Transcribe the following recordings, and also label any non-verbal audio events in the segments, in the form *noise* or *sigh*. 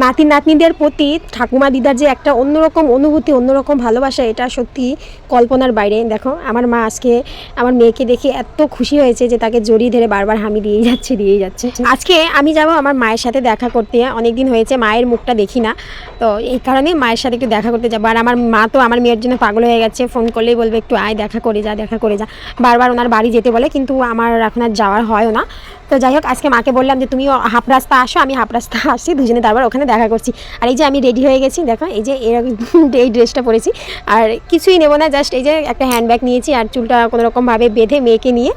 নাতি নাতনিদের প্রতি ঠাকুমা দিদার যে একটা অন্যরকম অনুভূতি, অন্যরকম ভালোবাসা, এটা সত্যি কল্পনার বাইরে। দেখো, আমার মা আজকে আমার মেয়েকে দেখে এত খুশি হয়েছে যে তাকে জড়িয়ে ধরে বারবার হামি দিয়েই যাচ্ছে দিয়েই যাচ্ছে। আজকে আমি যাব আমার মায়ের সাথে দেখা করতে। অনেক দিন হয়েছে, মায়ের মুখটা দেখি না। তো এই কারণে মায়ের সাথে একটু দেখা করতে যাব। আর আমার মা তো আমার মেয়ের জন্য পাগল হয়ে গেছে। ফোন করলেই বলবে, একটু আয়, দেখা করে যা, দেখা করে যা। বারবার ওনার বাড়ি যেতে বলে, কিন্তু আমার এখন আর যাওয়ার হয়ও না। তো যাই হোক, আজকে মাকে বললাম যে তুমি হাফ রাস্তা আসো, আমি হাফ রাস্তা আসি। দুজনে তারপর ওখানে দেখা করছি। আর এই যে আমি রেডি হয়ে গেছি, দেখো, এই যে এরকম *laughs* এই ড্রেসটা পরেছি। আর কিছুই নেব না জাস্ট এই যে একটা হ্যান্ডব্যাগ নিয়েছি আর চুলটা কোনো রকমভাবে বেঁধে মেয়েকে নিয়ে।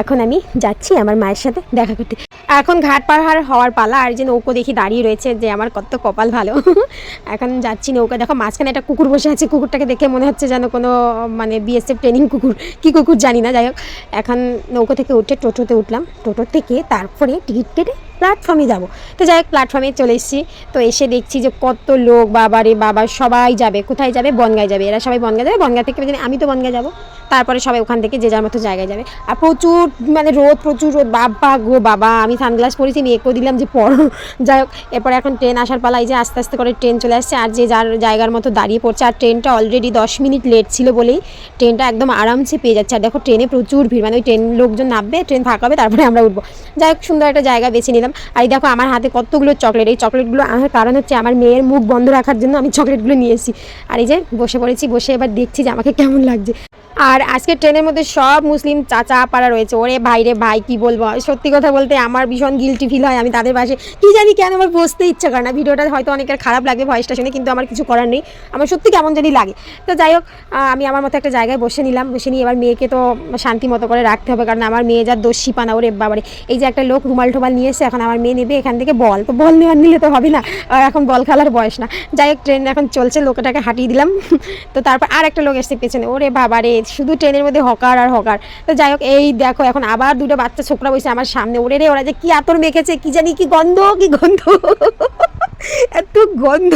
এখন আমি যাচ্ছি আমার মায়ের সাথে দেখা করতে। এখন ঘাট পাহাড় হওয়ার পালা, আর যে নৌকো দেখি দাঁড়িয়ে রয়েছে যে আমার কত কপাল ভালো। *laughs* এখন যাচ্ছি নৌকা, দেখো মাঝখানে একটা কুকুর বসে আছে, কুকুরটাকে দেখে মনে হচ্ছে যেন কোনো মানে বিএসএফ ট্রেনিং কুকুর। কি কুকুর জানি না, যাই হোক। এখন নৌকো থেকে উঠে টোটোতে উঠলাম। টোটো থেকে তারপরে টিকিট কেটে প্ল্যাটফর্মে যাব। তো যাই হোক প্ল্যাটফর্মে চলে এসেছি। তো এসে দেখছি যে কত লোক বাবা রে বাবা, সবাই যাবে। কোথায় যাবে? বনগায় যাবে। এরা সবাই বনগায় যাবে। বনগাঁ থেকে আমি তো বনগায় যাব। তারপরে সবাই ওখান থেকে যে যার মতো জায়গায় যাবে। আর প্রচুর মানে রোদ, প্রচুর রোদ। বাবা গো, বাবা, আমি সানগ্লাস পরেছি মেয়েকেও দিলাম যে পড়ো *laughs* যাই হোক, এরপরে এখন ট্রেন আসার পালা, এই যে আস্তে আস্তে করে ট্রেন চলে আসছে। আর যে যার জায়গার মতো দাঁড়িয়ে পড়ছে, আর ট্রেনটা অলরেডি দশ মিনিট লেট ছিল বলেই ট্রেনটা একদম আরামসে পেয়ে যাচ্ছে। আর দেখো, ট্রেনে প্রচুর ভিড় মানে ওই ট্রেন লোকজন নামবে, ট্রেন ফাঁকা হবে তারপরে আমরা উঠবো। যাই হোক, সুন্দর একটা জায়গা বেছে নিলাম। আর এই দেখো, আমার হাতে কতগুলো চকলেট এই চকলেটগুলো আনার কারণ হচ্ছে আমার মেয়ের মুখ বন্ধ রাখার জন্য আমি চকলেটগুলো নিয়ে এসেছি। আর এই যে বসে পড়েছি, বসে এবার দেখছি যে আমাকে কেমন লাগছে। আর আজকে ট্রেনের মধ্যে সব মুসলিম চাচা পাড়া রয়েছে। ওরে ভাই রে ভাই, কি বলব? সত্যি কথা বলতে আমার ভীষণ গিলটি ফিল হয় আমি তাদের পাশে। কি জানি কেন আমার বসতে ইচ্ছা করে না। ভিডিওটা হয়তো অনেকের খারাপ লাগে ভয়েসটা শুনে, কিন্তু আমার কিছু করার নেই। আমার সত্যি কেমন জানি লাগে। তো যাই হোক আমি আমার মতো একটা জায়গায় বসে নিলাম। বসে নিয়ে এবার মেয়েকে তো শান্তি মতো করে রাখতে হবে, কারণ আমার মেয়ে যার দোষী পানা, ওরে বাবারে। এই যে একটা লোক রুমাল টোমাল নিয়ে এসে এখন আমার মেয়ে নেবে এখান থেকে বল। তো বল নেওয়ার নিলে তো হবে না। আর এখন বল খেলার বয়স না। যাই হোক, ট্রেন এখন চলছে, লোকটাকে হাঁটিয়ে দিলাম। তো তারপর আর একটা লোক এসছে পেছনে। ওরে বাবারে শুধু ট্রেনের মধ্যে হকার আর হকার। তো যাই হোক, এই দেখো, এখন আবার দুটো বাচ্চা ছোকরা বসে আমার সামনে। ওরে রে, ওরা যে কি আতর মেখেছে, কি জানি কি গন্ধ কি গন্ধ। এত গন্ধ।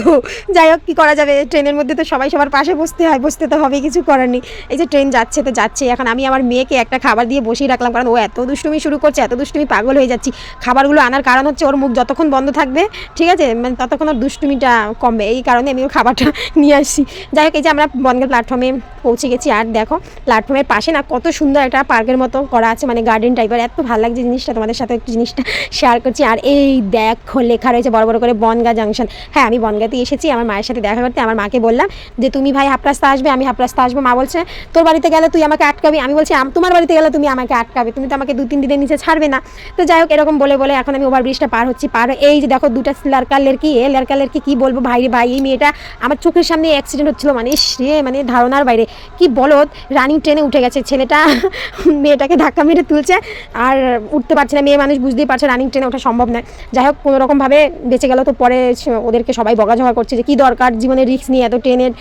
যাই হোক, কী করা যাবে? ট্রেনের মধ্যে তো সবাই সবার পাশে বসতে হয়, বসতে তো হবে কিছু করার নেই। এই যে ট্রেন যাচ্ছে তো যাচ্ছে এখন আমি আমার মেয়েকে একটা খাবার দিয়ে বসিয়ে রাখলাম, কারণ ও এত দুষ্টুমি শুরু করছে, এত দুষ্টুমি পাগল হয়ে যাচ্ছি। খাবারগুলো আনার কারণ হচ্ছে ওর মুখ যতক্ষণ বন্ধ থাকবে, ঠিক আছে? মানে ততক্ষণ ওর দুষ্টুমিটা কমবে। এই কারণে আমি ওর খাবারটা *laughs* নিয়ে আসছি। যাই হোক, এই যে আমরা বনগাঁ প্ল্যাটফর্মে পৌঁছে গেছি। আর দেখো প্ল্যাটফর্মের পাশে না কত সুন্দর একটা পার্কের মতো করা আছে মানে গার্ডেন টাইপের এত ভালো লাগছে জিনিসটা, তোমাদের সাথে একটু জিনিসটা শেয়ার করছি। আর এই দেখো, লেখা রয়েছে বড় বড় করে বনগা জাংশন। হ্যাঁ আমি বনগাতে এসেছি, আমার মায়ের সাথে দেখা করতে, আমার মাকে বললাম যে, তুমি ভাই হাফ রাস্তা আসবে, আমি হাফ রাস্তা আসব। মা বলছে, তোর বাড়িতে গেলে তুই আমাকে আটকাবি? আমি বলছি তোমার বাড়িতে গেলে তুমি আমাকে আটকাবে, তুমি তো আমাকে দু তিন দিনের নিচে ছাড়বে না। তো যাই হোক, এরকম বলে বলে এখন আমি ওভার ব্রিজটা পার হচ্ছি, পার এই যে দেখো দুটা লারকার লেরকি এ লারকার লেরকি কি বলব? ভাই ভাই, এই মেয়েটা আমার চোখের সামনে অ্যাক্সিডেন্ট হচ্ছিল মানে সে মানে ধারণার বাইরে। কি বলো রানিং ট্রেনে উঠে গেছে, ছেলেটা *laughs* মেয়েটাকে ধাক্কা মেরে তুলছে, আর উঠতে পারছে না, মেয়ে মানুষ বুঝতেই পারছে রানিং ট্রেনে ওঠা সম্ভব নয়। যাই হোক কোনো রকমভাবে বেঁচে গেল তো পরে ওদেরকে সবাই বকাঝকা করছে যে কী দরকার জীবনে রিস্ক নিয়ে এত ট্রেনের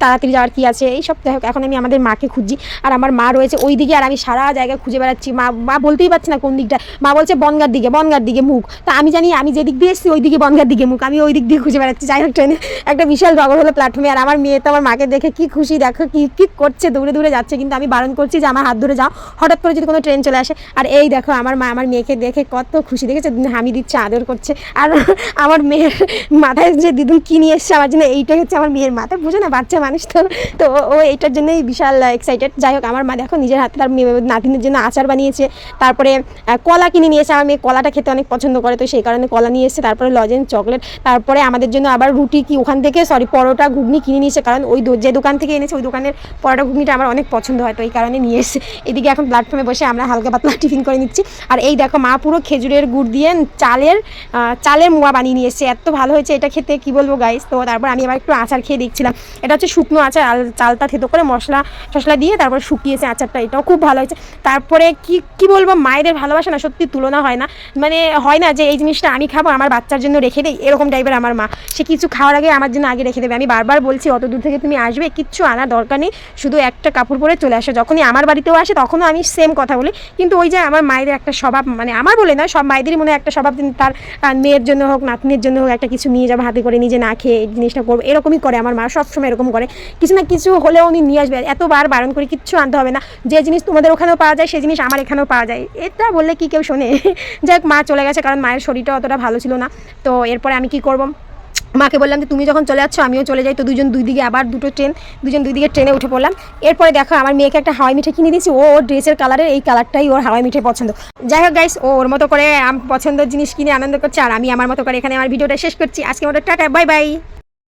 তাড়াতাড়ি যাওয়ার কী আছে? এইসব যাই হোক এখন আমি আমাদের মাকে খুঁজছি আর আমার মা রয়েছে ওই দিকে আর আমি সারা জায়গায় খুঁজে বেড়াচ্ছি। মা মা বলতেই পারছি না কোন দিকটা। মা বলছে বনগার দিকে বনগার দিকে মুখ। তা আমি জানি আমি যে দিক দিয়ে এসেছি ওই দিকে বনগার দিকে মুখ, আমি ওই দিক দিয়ে খুঁজে বেড়াচ্ছি। যাই হোক ট্রেনে একটা বিশাল রগর হলো প্ল্যাটফর্মে আর আমার মেয়ে তো আমার মাকে দেখে কি খুশি, দেখো কি কি করছে, দূরে দূরে যাচ্ছে। কিন্তু আমি বারণ করছি যে আমার হাত ধরে যাও। হঠাৎ করে যদি কোনো ট্রেন চলে আসে। আর এই দেখো আমার মা, আমার মেয়েকে দেখে কত খুশি। দেখেছে? হামি দিচ্ছে আদর করছে। আর আমার মেয়ের মাথায় যে দিদুন কি নিয়ে এসছে আমার জন্য এইটাই হচ্ছে আমার মেয়ের মাথায় বুঝো না, বাচ্চা মানুষ তো। তো ও- এইটার জন্যই বিশাল এক্সাইটেড যাই হোক, আমার মা দেখো নিজের হাতে তার মেয়ে- নাতিনের জন্য আচার বানিয়েছে। তারপরে কলা কিনে নিয়ে এসে আমার মেয়ে কলাটা খেতে অনেক পছন্দ করে, তো সেই কারণে কলা নিয়ে এসেছে। তারপরে লজেন চকলেট। তারপরে আমাদের জন্য আবার রুটি কি ওখান থেকে সরি পরোটা, ঘুগনি কিনে নিয়েছে কারণ ওই যে দোকান থেকে এনেছে, ওই দোকানের পরোটা, ঘুগনিটা আমার অনেক পছন্দ হয়, তো এই কারণে নিয়ে এসেছে। এদিকে এখন প্ল্যাটফর্মে বসে আমরা হালকা পাতলা *laughs* টিফিন করে নিচ্ছি। আর এই দেখো, মা পুরো খেজুরের গুড় দিয়ে চালের চালের মোয়া বানিয়ে নিয়ে এসেছে, এত ভালো হয়েছে এটা খেতে, কি বলব গাইস তো তারপর আমি আবার একটু আচার খেয়ে দেখছিলাম। এটা হচ্ছে শুকনো আচার, আল- চালটা থেতো করে মশলা টশলা দিয়ে তারপর শুকিয়েছে আচারটা, এটাও খুব ভালো হয়েছে। তারপরে কি কি বলব, মায়েদের ভালোবাসা না সত্যি তুলনা হয় না। মানে হয় না যে এই জিনিসটা আমি খাব, আমার বাচ্চার জন্য রেখে দেই, এরকম টাইপের আমার মা। সে কিছু খাওয়ার আগে আমার জন্য আগে রেখে দেবে। আমি বারবার বলছি, অত দূর থেকে তুমি আসবে, কিচ্ছু আনার দরকার নেই, শুধু একটা কাপড় পরে চলে আসো। যখনই আমার বাড়িতেও আসে, তখনও আমি সেম কথা বলি। কিন্তু ওই যে আমার মায়েদের একটা স্বভাব মানে আমার বলে না সব মায়েদেরই মনে একটা স্বভাব তার মেয়ের জন্য হোক নাতি নাতনির জন্য একটা কিছু নিয়ে যাব, হাতে করে নিজে না খেয়ে এই জিনিসটা করব। এরকমই করে আমার মা, সবসময় এরকম করে। কিছু না কিছু হলেও উনি নিয়ে আসবে। এতবার বারণ করে, কিচ্ছু আনতে হবে না। যে জিনিস তোমাদের ওখানেও পাওয়া যায় সেই জিনিস আমার এখানেও পাওয়া যায়। এটা বললে কি কেউ শোনে? যাই মা চলে গেছে, কারণ মায়ের শরীরটা অতটা ভালো ছিল না। তো এরপরে আমি কি করব? মাকে বললাম যে, তুমি যখন চলে যাচ্ছ, আমিও চলে যাই। তো দুজন দুই দিকে আবার দুটো ট্রেন, দুজন দুই দিকে ট্রেনে উঠে পড়লাম। এরপরে দেখো, আমার মেয়েকে একটা হাওয়াই মিঠে কিনে দিয়েছি। ও ওর ড্রেসের কালারের এই কালারটাই ওর হাওয়াই মিঠে পছন্দ। যাই হোক গাইস ও ওর মতো করে আম পছন্দের জিনিস কিনে আনন্দ করছে, আর আমি আমার মতো করে এখানে আমার ভিডিওটা শেষ করছি। আজকে মতো টাটা বাই বাই